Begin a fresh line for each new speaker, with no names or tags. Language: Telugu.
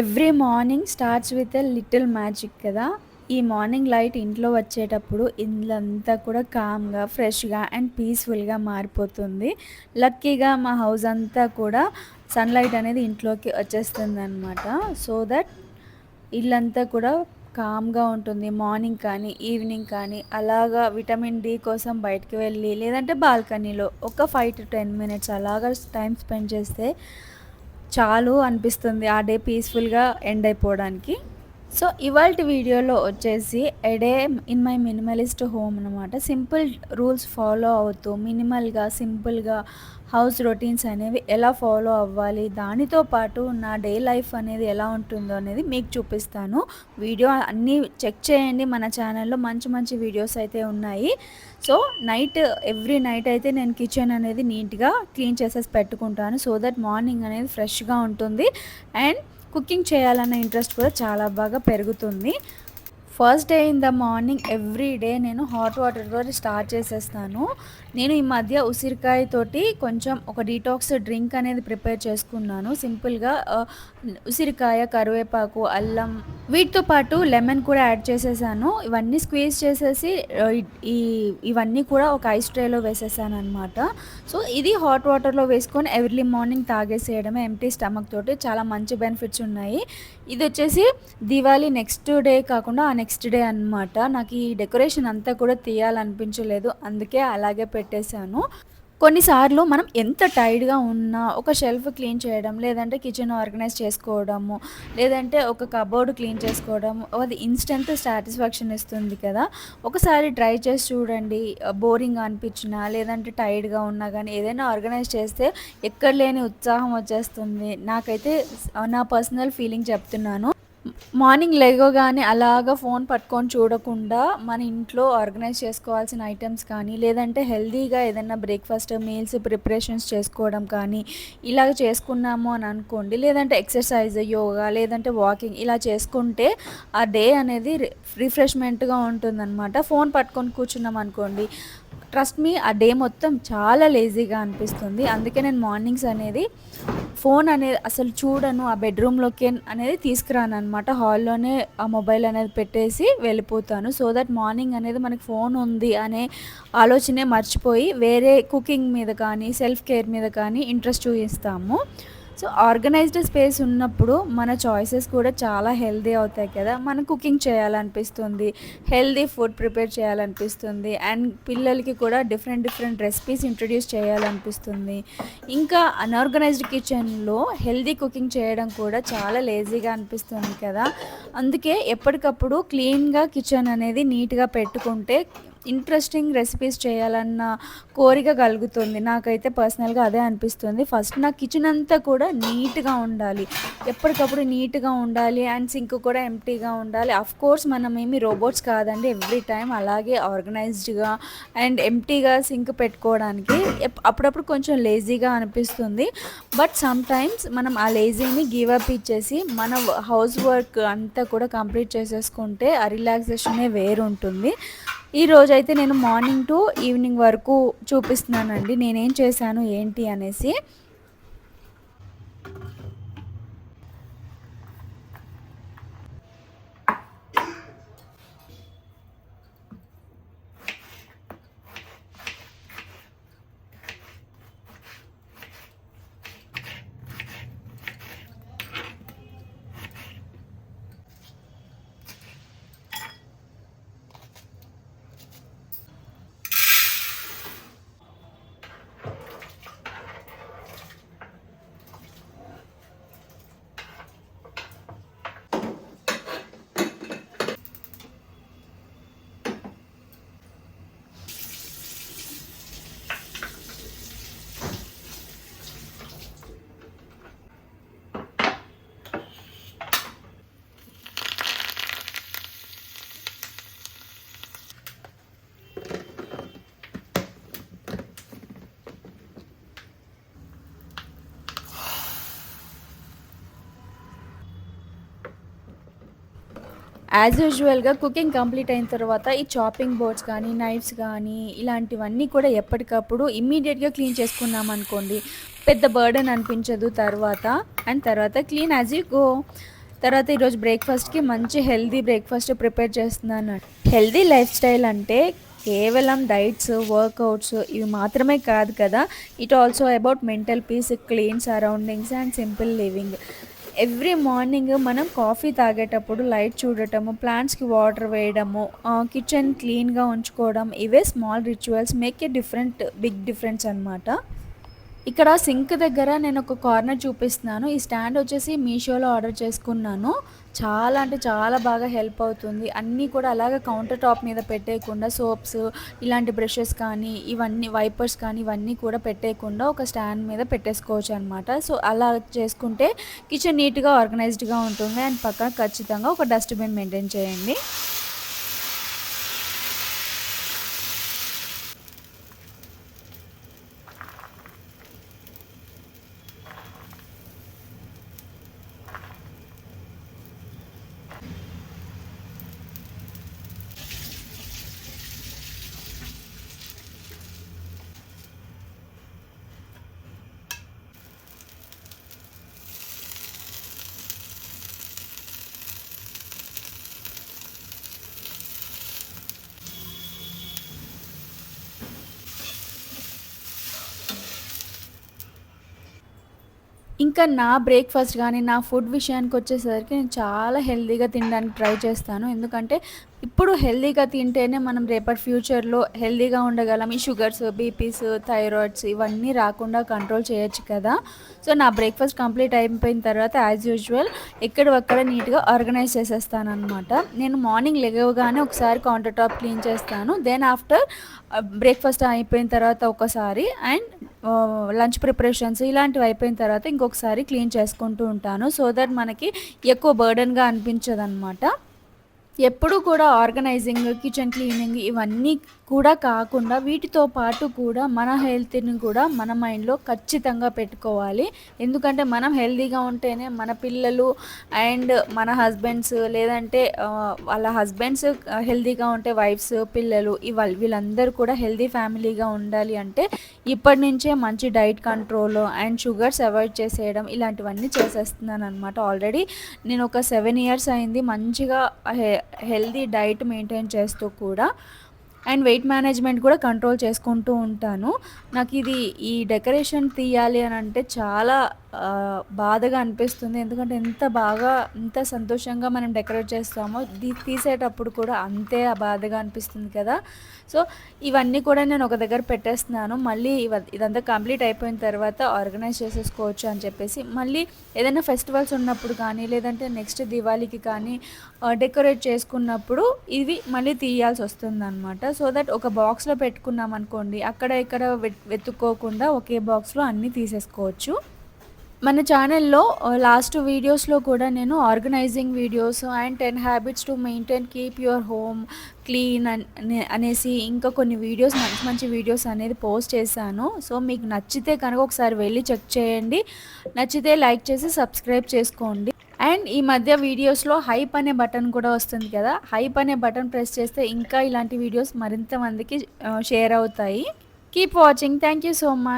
Every morning starts with a little magic కదా. ఈ మార్నింగ్ లైట్ ఇంట్లో వచ్చేటప్పుడు ఇల్లంతా కూడా కామ్గా ఫ్రెష్గా అండ్ పీస్ఫుల్గా మారిపోతుంది. లక్కీగా మా హౌస్ అంతా కూడా సన్లైట్ అనేది ఇంట్లోకి వచ్చేస్తుంది అనమాట సో దట్ ఇల్లంతా కూడా కామ్గా ఉంటుంది. మార్నింగ్ కానీ ఈవినింగ్ కానీ అలాగా విటమిన్ డి కోసం బయటకు వెళ్ళి లేదంటే బాల్కనీలో ఒక ఫైవ్ టు టెన్ మినిట్స్ అలాగా టైం స్పెండ్ చేస్తే చాలు అనిపిస్తుంది ఆ డే పీస్ఫుల్గా ఎండ్ అయిపోవడానికి. సో ఇవాళ వీడియోలో వచ్చేసి a day in my minimalist home అనమాట సింపుల్ రూల్స్ ఫాలో అవుతూ మినిమల్గా సింపుల్గా హౌస్ రొటీన్స్ అనేవి ఎలా ఫాలో అవ్వాలి దానితో పాటు నా డే లైఫ్ అనేది ఎలా ఉంటుందో అనేది మీకు చూపిస్తాను. వీడియో అన్నీ చెక్ చేయండి మన ఛానల్లో మంచి మంచి వీడియోస్ అయితే ఉన్నాయి. సో నైట్ ఎవ్రీ నైట్ అయితే నేను కిచెన్ అనేది నీట్గా క్లీన్ చేసేసి పెట్టుకుంటాను. సో దట్ మార్నింగ్ అనేది ఫ్రెష్గా ఉంటుంది. అండ్ కుకింగ్ చేయాలన్న ఇంట్రెస్ట్ కూడా చాలా బాగా పెరుగుతుంది. First day in the morning every day నేను హాట్ వాటర్తో స్టార్ట్ చేసేస్తాను. నేను ఈ మధ్య ఉసిరికాయతోటి కొంచెం ఒక డీటాక్స్ డ్రింక్ అనేది ప్రిపేర్ చేసుకున్నాను. సింపుల్గా ఉసిరికాయ కరివేపాకు అల్లం వీటితో పాటు లెమన్ కూడా యాడ్ చేసేసాను. ఇవన్నీ స్క్వీజ్ చేసేసి ఈ ఇవన్నీ కూడా ఒక ఐస్ ట్రేలో వేసేసాను అనమాట సో ఇది హాట్ వాటర్లో వేసుకొని ఎవ్రీ మార్నింగ్ తాగేసేయడమే ఎంటీ స్టమక్ తోటి చాలా మంచి బెనిఫిట్స్ ఉన్నాయి. ఇది వచ్చేసి దివాళీ నెక్స్ట్ డే కాకుండా ఆ నెక్స్ట్ డే అనమాట నాకు ఈ డెకరేషన్ అంతా కూడా తీయాలనిపించలేదు. అందుకే అలాగే పెట్టేశాను. కొన్నిసార్లు మనం ఎంత టైర్డ్గా ఉన్నా ఒక షెల్ఫ్ క్లీన్ చేయడం లేదంటే కిచెన్ ఆర్గనైజ్ చేసుకోవడము లేదంటే ఒక కబోర్డ్ క్లీన్ చేసుకోవడం అది ఇన్స్టెంట్ సాటిస్ఫాక్షన్ ఇస్తుంది కదా. ఒకసారి ట్రై చేసి చూడండి. బోరింగ్ అనిపించినా లేదంటే టైర్డ్గా ఉన్నా కానీ ఏదైనా ఆర్గనైజ్ చేస్తే ఎక్కడ లేని ఉత్సాహం వచ్చేస్తుంది. నాకైతే నా పర్సనల్ ఫీలింగ్ చెప్తున్నాను. మార్నింగ్ లేవగానే అలాగ ఫోన్ పట్టుకొని చూడకుండా మన ఇంట్లో ఆర్గనైజ్ చేసుకోవాల్సిన ఐటమ్స్ కానీ లేదంటే హెల్దీగా ఏదైనా బ్రేక్ఫాస్ట్ మీల్స్ ప్రిపరేషన్స్ చేసుకోవడం కానీ ఇలాగ చేసుకున్నాము అని అనుకోండి లేదంటే ఎక్సర్సైజ్ యోగా లేదంటే వాకింగ్ ఇలా చేసుకుంటే ఆ డే అనేది రిఫ్రెష్మెంట్గా ఉంటుందన్నమాట. ఫోన్ పట్టుకొని కూర్చున్నాం అనుకోండి ట్రస్ట్ మీ ఆ డే మొత్తం చాలా లేజీగా అనిపిస్తుంది. అందుకే నేను మార్నింగ్స్ అనేది ఫోన్ అనేది అసలు చూడను ఆ బెడ్రూమ్లోకి అనేది తీసుకురాను అనమాట హాల్లోనే ఆ మొబైల్ అనేది పెట్టేసి వెళ్ళిపోతాను. సో దట్ మార్నింగ్ అనేది మనకి ఫోన్ ఉంది అనే ఆలోచనే మర్చిపోయి వేరే కుకింగ్ మీద కానీ సెల్ఫ్ కేర్ మీద కానీ ఇంట్రెస్ట్ చూపిస్తాము. సో ఆర్గనైజ్డ్ స్పేస్ ఉన్నప్పుడు మన చాయిసెస్ కూడా చాలా హెల్దీ అవుతాయి కదా. మనం కుకింగ్ చేయాలనిపిస్తుంది హెల్దీ ఫుడ్ ప్రిపేర్ చేయాలనిపిస్తుంది అండ్ పిల్లలకి కూడా డిఫరెంట్ డిఫరెంట్ రెసిపీస్ ఇంట్రడ్యూస్ చేయాలనిపిస్తుంది. ఇంకా అన్ఆర్గనైజ్డ్ కిచెన్లో హెల్దీ కుకింగ్ చేయడం కూడా చాలా లేజీగా అనిపిస్తుంది కదా. అందుకే ఎప్పటికప్పుడు క్లీన్గా కిచెన్ అనేది నీట్గా పెట్టుకుంటే ఇంట్రెస్టింగ్ రెసిపీస్ చేయాలన్న కోరిక కలుగుతుంది. నాకైతే పర్సనల్గా అదే అనిపిస్తుంది. ఫస్ట్ నా కిచెన్ అంతా కూడా నీట్గా ఉండాలి. ఎప్పటికప్పుడు నీట్గా ఉండాలి. అండ్ సింక్ కూడా ఎంటీగా ఉండాలి. అఫ్ కోర్స్ మనం ఏమి రోబోట్స్ కాదండి. ఎవ్రీ టైం అలాగే ఆర్గనైజ్డ్గా అండ్ ఎంటీగా సింక్ పెట్టుకోవడానికి అప్పుడప్పుడు కొంచెం లేజీగా అనిపిస్తుంది. బట్ సమ్ టైమ్స్ మనం ఆ లేజీని గివ్ అప్ ఇచ్చేసి మన హౌస్ వర్క్ అంతా కూడా కంప్లీట్ చేసేసుకుంటే ఆ రిలాక్సేషనే వేరు ఉంటుంది ఈ రోజైతే నేను మార్నింగ్ టు ఈవినింగ్ వరకు చూపిస్తున్నానండి. నేనేం చేశాను ఏంటి అనేసి. యాజ్ యూజువల్గా కుకింగ్ కంప్లీట్ అయిన తర్వాత ఈ చాపింగ్ బోర్డ్స్ కానీ నైఫ్స్ కానీ ఇలాంటివన్నీ కూడా ఎప్పటికప్పుడు ఇమ్మీడియట్గా క్లీన్ చేసుకున్నాం అనుకోండి పెద్ద బర్డెన్ అనిపించదు తర్వాత. అండ్ తర్వాత క్లీన్ యాజ్ యూ గో తర్వాత ఈరోజు బ్రేక్ఫాస్ట్కి మంచి హెల్దీ బ్రేక్ఫాస్ట్ ప్రిపేర్ చేస్తున్నాను. హెల్దీ లైఫ్ స్టైల్ అంటే కేవలం డైట్స్ వర్కౌట్స్ ఇవి మాత్రమే కాదు కదా. It also about mental peace clean surroundings and simple living every morning మనం కాఫీ తాగేటప్పుడు లైట్ చూడటము ప్లాంట్స్కి వాటర్ వేయడము కిచెన్ క్లీన్గా ఉంచుకోవడం ఇవే small rituals make a different big difference అనమాట ఇక్కడ సింక్ దగ్గర నేను ఒక కార్నర్ చూపిస్తున్నాను. ఈ స్టాండ్ వచ్చేసి మీషోలో ఆర్డర్ చేసుకున్నాను. చాలా అంటే చాలా బాగా హెల్ప్ అవుతుంది. అన్నీ కూడా అలాగే కౌంటర్ టాప్ మీద పెట్టేయకుండా సోప్స్ ఇలాంటి బ్రషెస్ కానీ ఇవన్నీ వైపర్స్ కానీ ఇవన్నీ కూడా పెట్టేయకుండా ఒక స్టాండ్ మీద పెట్టేసుకోవచ్చు అనమాట సో అలా చేసుకుంటే కిచెన్ నీట్గా ఆర్గనైజ్డ్గా ఉంటుంది. అండ్ పక్కన ఖచ్చితంగా ఒక డస్ట్బిన్ మెయింటైన్ చేయండి. ఇంకా నా బ్రేక్ఫాస్ట్ కానీ నా ఫుడ్ విషయానికి వచ్చేసరికి నేను చాలా హెల్తీగా తినడానికి ట్రై చేస్తాను. ఎందుకంటే ఇప్పుడు హెల్దీగా తింటేనే మనం రేపటి ఫ్యూచర్లో హెల్దీగా ఉండగలం. ఈ షుగర్స్ బీపీస్ థైరాయిడ్స్ ఇవన్నీ రాకుండా కంట్రోల్ చేయొచ్చు కదా. సో నా బ్రేక్ఫాస్ట్ కంప్లీట్ అయిపోయిన తర్వాత యాజ్ యూజువల్ ఎక్కడక్కడ నీట్గా ఆర్గనైజ్ చేసేస్తాను అనమాట నేను మార్నింగ్ లెగవగానే ఒకసారి కౌంటర్ టాప్ క్లీన్ చేస్తాను. దెన్ ఆఫ్టర్ బ్రేక్ఫాస్ట్ అయిపోయిన తర్వాత ఒకసారి అండ్ లంచ్ ప్రిపరేషన్స్ ఇలాంటివి అయిపోయిన తర్వాత ఇంకొకసారి క్లీన్ చేసుకుంటూ ఉంటాను. సో దట్ మనకి ఎక్కువ బర్డన్గా అనిపించదు అనమాట ఎప్పుడు కూడా ఆర్గనైజింగ్ కిచెన్ క్లీనింగ్ ఇవన్నీ కూడా కాకుండా వీటితో పాటు కూడా మన హెల్త్ని కూడా మన మైండ్లో ఖచ్చితంగా పెట్టుకోవాలి. ఎందుకంటే మనం హెల్తీగా ఉంటేనే మన పిల్లలు అండ్ మన హస్బెండ్స్ లేదంటే వాళ్ళ హస్బెండ్స్ హెల్తీగా ఉంటే వైఫ్స్ పిల్లలు ఇవాళ వీళ్ళందరూ కూడా హెల్తీ ఫ్యామిలీగా ఉండాలి అంటే ఇప్పటి నుంచే మంచి diet control and sugars avoid చేసేయడం ఇలాంటివన్నీ చేసేస్తున్నాను అనమాట ఆల్రెడీ. నేను ఒక సెవెన్ ఇయర్స్ అయింది మంచిగా హెల్దీ డైట్ మెయింటైన్ చేస్తూ కూడా అండ్ వెయిట్ మేనేజ్మెంట్ కూడా కంట్రోల్ చేసుకుంటూ ఉంటాను. నాకు ఇది ఈ డెకరేషన్ తీయాలి అని అంటే చాలా బాధగా అనిపిస్తుంది. ఎందుకంటే ఎంత బాగా ఎంత సంతోషంగా మనం డెకరేట్ చేస్తామో తీసేటప్పుడు కూడా అంతే బాధగా అనిపిస్తుంది కదా. సో ఇవన్నీ కూడా నేను ఒక దగ్గర పెట్టేస్తున్నాను. మళ్ళీ ఇదంతా కంప్లీట్ అయిపోయిన తర్వాత ఆర్గనైజ్ చేసేసుకోవచ్చు అని చెప్పేసి. మళ్ళీ ఏదైనా ఫెస్టివల్స్ ఉన్నప్పుడు కానీ లేదంటే నెక్స్ట్ దివాళీకి కానీ డెకరేట్ చేసుకున్నప్పుడు ఇవి మళ్ళీ తీయాల్సి వస్తుంది అనమాట సో దట్ ఒక బాక్స్లో పెట్టుకున్నాం అనుకోండి అక్కడ ఇక్కడ వెతుక్కోకుండా ఒకే బాక్స్లో అన్నీ తీసేసుకోవచ్చు. మన ఛానల్లో లాస్ట్ వీడియోస్లో కూడా నేను organising videos and ten habits to maintain keep your home clean అనేసి ఇంకా కొన్ని వీడియోస్ మంచి మంచి వీడియోస్ అనేది పోస్ట్ చేశాను. సో మీకు నచ్చితే కనుక ఒకసారి వెళ్ళి చెక్ చేయండి. నచ్చితే లైక్ చేసి సబ్స్క్రైబ్ చేసుకోండి. అండ్ ఈ మధ్య వీడియోస్లో హైప్ అనే బటన్ కూడా వస్తుంది కదా హైప్ అనే బటన్ ప్రెస్ చేస్తే ఇంకా ఇలాంటి వీడియోస్ మరింత మందికి షేర్ అవుతాయి. Keep watching thank you so much